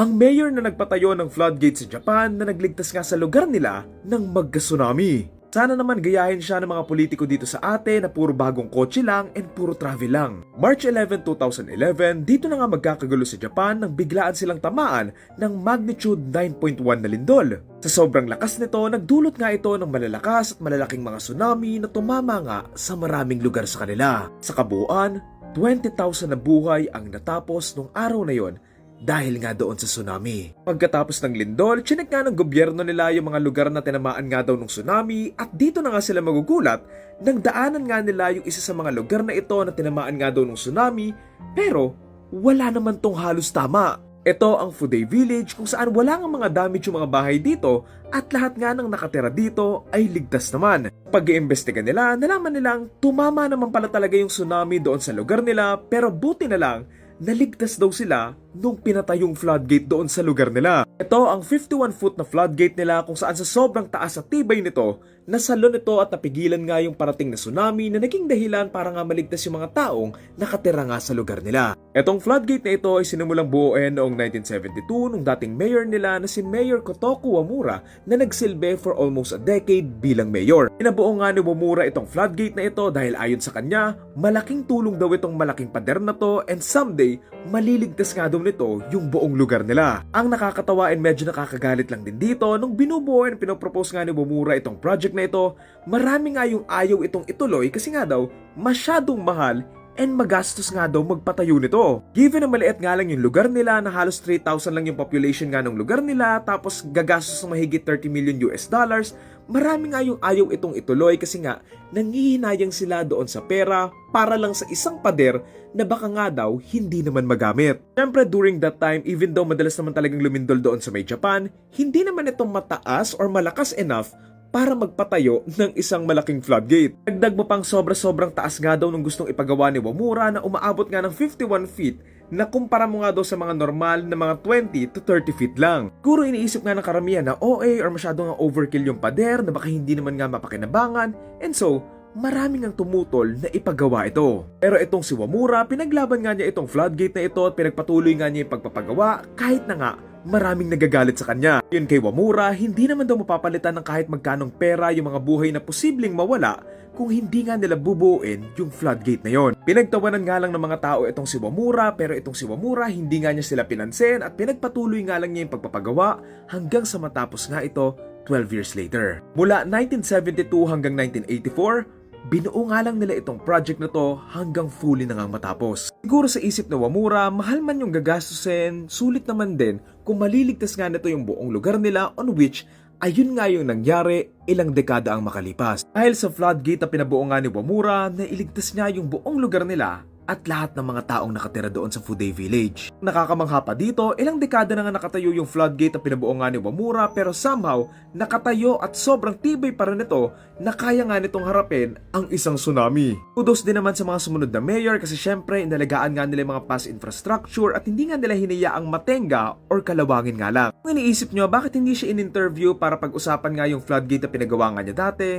Ang mayor na nagpatayo ng floodgate sa Japan na nagligtas nga sa lugar nila ng magka-tsunami. Sana naman gayahin siya ng mga politiko dito sa atin na puro bagong kotse lang and puro travel lang. March 11, 2011, dito na nga magkakagulo sa Japan nang biglaan silang tamaan ng magnitude 9.1 na lindol. Sa sobrang lakas nito, nagdulot nga ito ng malalakas at malalaking mga tsunami na tumama nga sa maraming lugar sa kanila. Sa kabuuan, 20,000 na buhay ang natapos nung araw na yon dahil nga doon sa tsunami. Pagkatapos ng lindol, chinek nga ng gobyerno nila yung mga lugar na tinamaan nga daw ng tsunami at dito na nga sila magugulat nang daanan nga nila yung isa sa mga lugar na ito na tinamaan nga daw ng tsunami pero wala naman tong halos tama. Ito ang Fuday Village kung saan wala nga mga damage yung mga bahay dito at lahat nga ng nakatira dito ay ligtas naman. Pag-iimbestiga nila, nalaman nilang tumama naman pala talaga yung tsunami doon sa lugar nila pero buti na lang naligtas daw sila nung pinatayong floodgate doon sa lugar nila. Ito ang 51 foot na floodgate nila kung saan sa sobrang taas at tibay nito, nasalon ito at napigilan nga yung parating na tsunami na naging dahilan para nga maligtas yung mga taong nakatira nga sa lugar nila. Etong floodgate na ito ay sinimulang buuin noong 1972 nung dating mayor nila na si Mayor Kotoku Wamura na nagsilbi for almost a decade bilang mayor. Inabuo nga ni Wamura itong floodgate na ito dahil ayon sa kanya, malaking tulong daw itong malaking pader na to and someday, maliligtas nga daw nito yung buong lugar nila. Ang nakakatawa and medyo nakakagalit lang din dito nung binubuo and pinopropose nga ni Wamura itong project na ito, marami nga yung ayaw itong ituloy kasi nga daw masyadong mahal and magastos nga daw magpatayo nito. Given na maliit nga lang yung lugar nila na halos 3,000 lang yung population nga ng lugar nila tapos gagastos ng mahigit 30 million US dollars, marami nga yung ayaw itong ituloy kasi nga nangihinayang sila doon sa pera para lang sa isang pader na baka nga daw hindi naman magamit. Siyempre during that time, even though madalas naman talagang lumindol doon sa may Japan, hindi naman ito mataas or malakas enough para magpatayo ng isang malaking floodgate. Dagdag mo pang sobra-sobrang taas nga daw nung gustong ipagawa ni Wamura na umaabot nga ng 51 feet na kumpara mo nga daw sa mga normal na mga 20 to 30 feet lang. Guro iniisip nga ng karamihan na OA or masyado nga overkill yung pader na baka hindi naman nga mapakinabangan and so maraming ang tumutol na ipagawa ito. Pero itong si Wamura, pinaglaban nga niya itong floodgate na ito at pinagpatuloy nga niya yung pagpapagawa kahit na nga maraming nagagalit sa kanya. Yun kay Wamura, hindi naman daw mapapalitan ng kahit magkanong pera yung mga buhay na posibleng mawala kung hindi nga nila bubuuin yung floodgate na yon. Pinagtawanan nga lang ng mga tao itong si Wamura pero itong si Wamura hindi nga niya sila pinansin at pinagpatuloy nga lang niya yung pagpapagawa hanggang sa matapos nga ito 12 years later. Mula 1972 hanggang 1984, Binuo nga lang nila itong project na to hanggang fully na ngang matapos. Siguro sa isip na Wamura, mahal man yung gagastusin, sulit naman din kung maliligtas nga nito yung buong lugar nila on which ayun nga yung nangyari ilang dekada ang makalipas. Dahil sa floodgate na pinabuo nga ni Wamura na iligtas niya yung buong lugar nila at lahat ng mga taong nakatira doon sa Fuday Village. Nakakamangha pa dito, ilang dekada na nga nakatayo yung floodgate na pinabuo nga ni Wamura pero somehow nakatayo at sobrang tibay pa rin ito na kaya nga nitong harapin ang isang tsunami. Kudos din naman sa mga sumunod na mayor kasi syempre inalagaan nga nila mga past infrastructure at hindi nga nila hinayaang matenga or kalawangin nga lang. Kung iniisip nyo, bakit hindi siya in-interview para pag-usapan nga yung floodgate na pinagawa nga niya dati?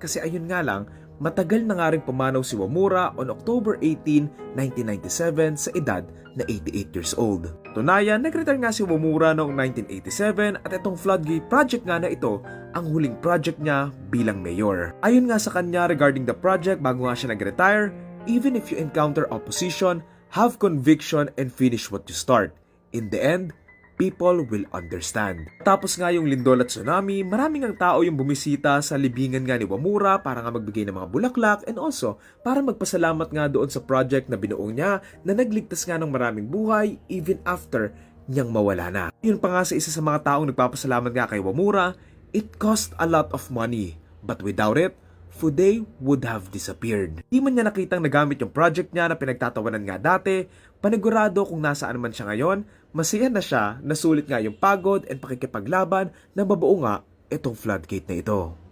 Kasi ayun nga lang, matagal na nga rin pumanaw si Wamura on October 18, 1997 sa edad na 88 years old. Tunayan, nag-retire nga si Wamura noong 1987 at itong floodgate project nga na ito ang huling project niya bilang mayor. Ayon nga sa kanya regarding the project bago nga siya nag-retire, even if you encounter opposition, have conviction and finish what you start. In the end, people will understand. Tapos nga yung lindol at tsunami, maraming ang tao yung bumisita sa libingan nga ni Wamura para nga magbigay ng mga bulaklak and also para magpasalamat nga doon sa project na binuo niya na nagligtas nga ng maraming buhay even after niyang mawala na. Yun pa nga sa isa sa mga taong nagpapasalamat nga kay Wamura, it cost a lot of money, but without it, Fuday would have disappeared. Di man niya nakitang nagamit yung project niya na pinagtatawanan nga dati, panigurado kung nasaan man siya ngayon, masaya na siya, nasulit nga yung pagod and pakikipaglaban na mabuo nga itong floodgate na ito.